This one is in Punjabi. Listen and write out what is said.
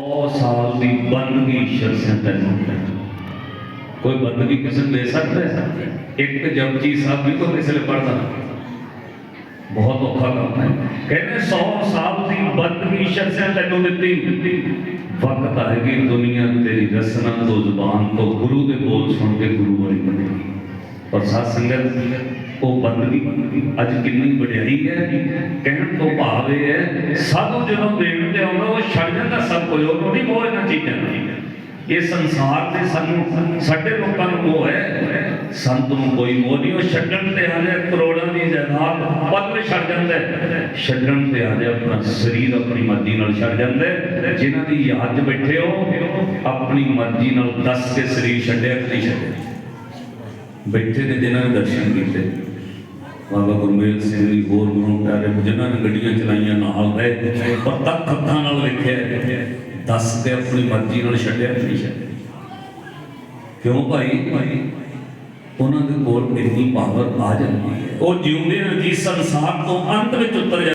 ਸੌ ਸਾਲ ਦੀ ਬੰਦਗੀ ਈਸ਼ਰ ਤੈਨੂੰ ਕੋਈ ਬੰਦਗੀ ਕਿਸੇ ਨੂੰ ਦੇ ਸਕਦਾ ਹੈ? ਇੱਕ ਜਪਜੀ ਸਾਹਿਬ ਵੀ ਕੋਈ ਕਿਸੇ ਲਈ ਪੜਦਾ। ਬਹੁਤ ਔਖਾ ਕੰਮ ਹੈ। ਕਹਿੰਦੇ 100 ਸਾਲ ਦੀ ਬੰਦਗੀ ਈਸ਼ਰ ਤੈਨੂੰ ਦਿੱਤੀ। ਵਕਤ ਆਏਗੀ ਦੁਨੀਆ ਤੇਰੀ ਰਸਨਾ ਤੋਂ ਜ਼ੁਬਾਨ ਤੋਂ। ਗੁਰੂ ਦੇ ਬੋਲ ਸੁਣ ਕੇ ਗੁਰੂ ਵਾਲੀ ਬਣੇਗੀ ਪਰ ਸਾਧ ਸੰਗਤ, ਉਹ ਬੰਦਗੀ ਅੱਜ ਕਿੰਨੀ ਵਡਿਆਈ ਹੈ। ਕਹਿਣ ਤੋਂ ਭਾਵ ਇਹ ਹੈ, ਸਾਧੂ ਜਦੋਂ ਦੇਣ ਤੇ ਆਉਂਦਾ, ਉਹ ਛੱਡ ਜਾਂਦਾ, ਸਭ ਕੁਝ ਉਹ ਨਹੀਂ ਮੋਹ ਇਹਨਾਂ ਚੀਜ਼ਾਂ ਇਹ ਸੰਸਾਰ ਤੇ ਸਾਨੂੰ ਸਾਡੇ ਲੋਕਾਂ ਨੂੰ ਮੋਹ ਹੈ, ਸੰਤ ਨੂੰ ਕੋਈ ਮੋਹ ਨਹੀਂ, ਉਹ ਛੱਡਣ ਤੇ ਆ ਜਾਏ ਕਰੋੜਾਂ ਦੀ ਜਾਇਦਾਦ ਪੱਲੇ ਛੱਡ ਜਾਂਦਾ ਛੱਡਣ ਤੇ ਆ ਜਾਏ ਆਪਣਾ ਸਰੀਰ ਆਪਣੀ ਮਰਜ਼ੀ ਨਾਲ ਛੱਡ ਜਾਂਦਾ ਜਿਨ੍ਹਾਂ ਦੀ ਯਾਦ 'ਚ ਬੈਠੇ ਹੋ, ਆਪਣੀ ਮਰਜ਼ੀ ਨਾਲ ਦੱਸ ਕੇ ਸਰੀਰ ਛੱਡਿਆ ਕਿ ਨਹੀਂ ਛੱਡਿਆ? ਬੈਠੇ ਨੇ ਜਿਨ੍ਹਾਂ ਨੇ ਦਰਸ਼ਨ ਕੀਤੇ। ਬਾਬਾ ਗੁਰਮੇਲ ਸਿੰਘ ਜੀ ਹੋਰ ਗੁਰੂ ਪਿਆਰੇ ਜਿਨ੍ਹਾਂ ਨੇ ਗੱਡੀਆਂ ਚਲਾਈਆਂ ਨਾਲ ਬਹਿ ਪ੍ਰਤੱਖ ਅੱਖਾਂ ਨਾਲ ਵੇਖਿਆ ਦੱਸ ਕੇ ਆਪਣੀ ਮਰਜ਼ੀ ਨਾਲ ਛੱਡਿਆ ਨਹੀਂ ਛੱਡਿਆ? ਕਿਉਂ ਭਾਈ? ਭਾਈ ਉਹਨਾਂ ਦੇ ਕੋਲ ਇੰਨੀ ਪਾਵਰ ਆ ਜਾਂਦੀ ਹੈ। ਉਹ ਜਿਉਂਦੇ ਨੇ ਜੀ ਸੰਸਾਰ ਤੋਂ ਅੰਤ ਵਿੱਚ ਉਤਰ